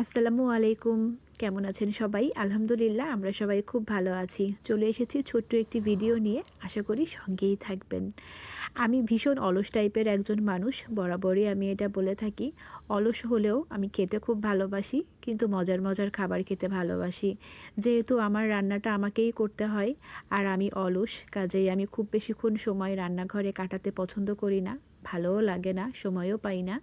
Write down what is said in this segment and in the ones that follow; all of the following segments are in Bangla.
আসসালামু আলাইকুম। কেমন আছেন সবাই? আলহামদুলিল্লাহ, আমরা সবাই খুব ভালো আছি। চলে এসেছি ছোট্ট একটি ভিডিও নিয়ে। আশা করি সঙ্গেই থাকবেন। আমি ভীষণ অলস টাইপের একজন মানুষ। বরাবরই আমি এটা বলে থাকি। অলস হলেও আমি খেতে খুব ভালোবাসি, কিন্তু মজার মজার খাবার খেতে ভালোবাসি। যেহেতু আমার রান্নাটা আমাকেই করতে হয়, আর আমি অলস, কাজেই আমি খুব বেশিক্ষণ সময় রান্নাঘরে কাটাতে পছন্দ করি না। ভালোও লাগে না, সময়ও পাই না।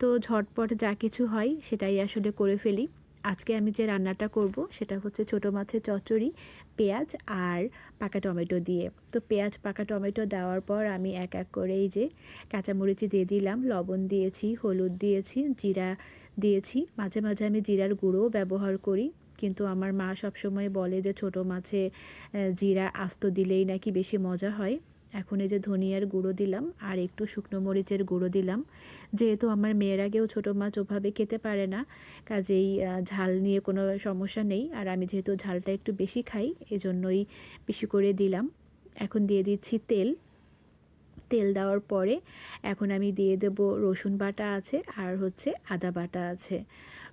তো ঝটপট যা কিছু হয়, সেটাই আসলে করে ফেলি। আজকে আমি যে রান্নাটা করব সেটা হচ্ছে ছোটো মাছের চচ্চড়ি, পেঁয়াজ আর পাকা টমেটো দিয়ে। তো পেঁয়াজ, পাকা টমেটো দেওয়ার পর আমি এক এক করে এই যে কাঁচামরিচি দিয়ে দিলাম, লবণ দিয়েছি, হলুদ দিয়েছি, জিরা দিয়েছি। মাঝে মাঝে আমি জিরার গুঁড়োও ব্যবহার করি। কিন্তু আমার মা সবসময় বলে যে ছোটো মাছে জিরা আস্ত দিলেই নাকি বেশি মজা হয়। এখন এই যে ধনিয়ার গুঁড়ো দিলাম আর একটু শুকনো মরিচের গুঁড়ো দিলাম। যেহেতু আমার মেয়ের আগেও ছোটো মাছ ওভাবে খেতে পারে না, কাজেই ঝাল নিয়ে কোনো সমস্যা নেই। আর আমি যেহেতু ঝালটা একটু বেশি খাই, এজন্যই বেশি করে দিলাম। এখন দিয়ে দিচ্ছি তেল। তেল দেওয়ার পরে এখন আমি দিয়ে দেব রসুন বাটা আছে আর হচ্ছে আদা বাটা আছে।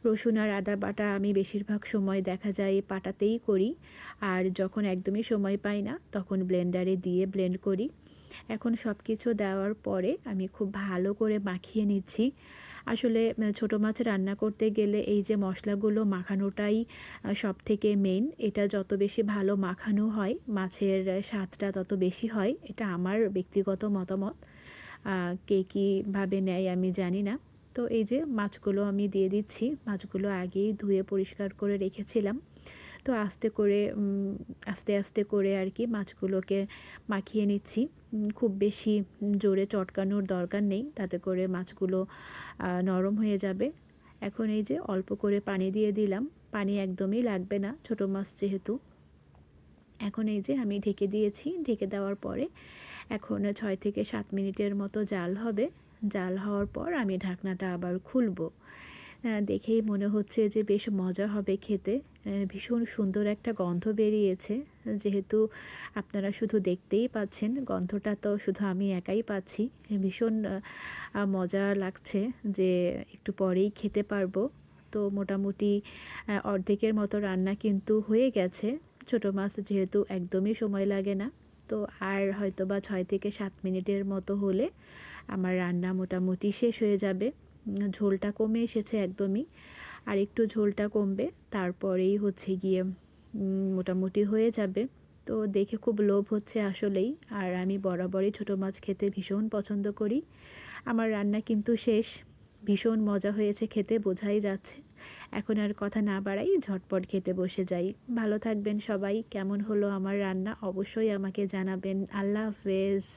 রসুন আর আদা বাটা আমি বেশিরভাগ সময় দেখা যায় পাটাতেই করি আর যখন একদমই সময় পাই না তখন ব্লেন্ডারে দিয়ে ব্লেন্ড করি। এখন সব কিছু দেওয়ার পরে আমি খুব ভালো করে মাখিয়ে নিচ্ছি। আসলে ছোটো মাছ রান্না করতে গেলে এই যে মশলাগুলো মাখানোটাই সব থেকে মেন এটা যত বেশি ভালো মাখানো হয়, মাছের স্বাদটা তত বেশি হয়। এটা আমার ব্যক্তিগত মতামত। কে কীভাবে নেয় আমি জানি না। তো এই যে মাছগুলো আমি দিয়ে দিচ্ছি, মাছগুলো আগেই ধুয়ে পরিষ্কার করে রেখেছিলাম। তো আস্তে করে আস্তে আস্তে করে আর কি মাছগুলোকে মাখিয়ে নিচ্ছি। খুব বেশি জোরে চটকানোর দরকার নেই, তাতে করে মাছগুলো নরম হয়ে যাবে। এখন এই যে অল্প করে পানি দিয়ে দিলাম, পানি একদমই লাগবে না, ছোটো মাছ যেহেতু। এখন এই যে আমি ঢেকে দিয়েছি, ঢেকে দেওয়ার পরে এখন ছয় থেকে সাত মিনিটের মতো জাল হবে। জাল হওয়ার পর আমি ঢাকনাটা আবার খুলবো। দেখেই মনে হচ্ছে যে বেশ মজা হবে খেতে। ভীষণ সুন্দর একটা গন্ধ বেরিয়েছে। যেহেতু আপনারা শুধু দেখতেই পাচ্ছেন, গন্ধটা তো শুধু আমি একাই পাচ্ছি। ভীষণ মজা লাগছে যে একটু পরেই খেতে পারব। তো মোটামুটি অর্ধেকের মতো রান্না কিন্তু হয়ে গেছে। ছোটো মাছ যেহেতু একদমই সময় লাগে না। তো আর হয়তো বা ছয় থেকে সাত মিনিটের মতো হলে আমার রান্না মোটামুটি শেষ হয়ে যাবে। ঝোলটা কমে এসেছে একদমই, আর একটু ঝোলটা কমবে, তারপরেই হচ্ছে গিয়ে মোটামুটি হয়ে যাবে। তো দেখে খুব লোভ হচ্ছে আসলেই, আর আমি বরাবরই ছোটো মাছ খেতে ভীষণ পছন্দ করি। আমার রান্না কিন্তু শেষ, ভীষণ মজা হয়েছে খেতে, বোঝাই যাচ্ছে। এখন আর কথা না বাড়াই, ঝটপট খেতে বসে যাই। ভালো থাকবেন সবাই, কেমন হলো আমার রান্না অবশ্যই আমাকে জানাবেন। আল্লাহ হাফেজ।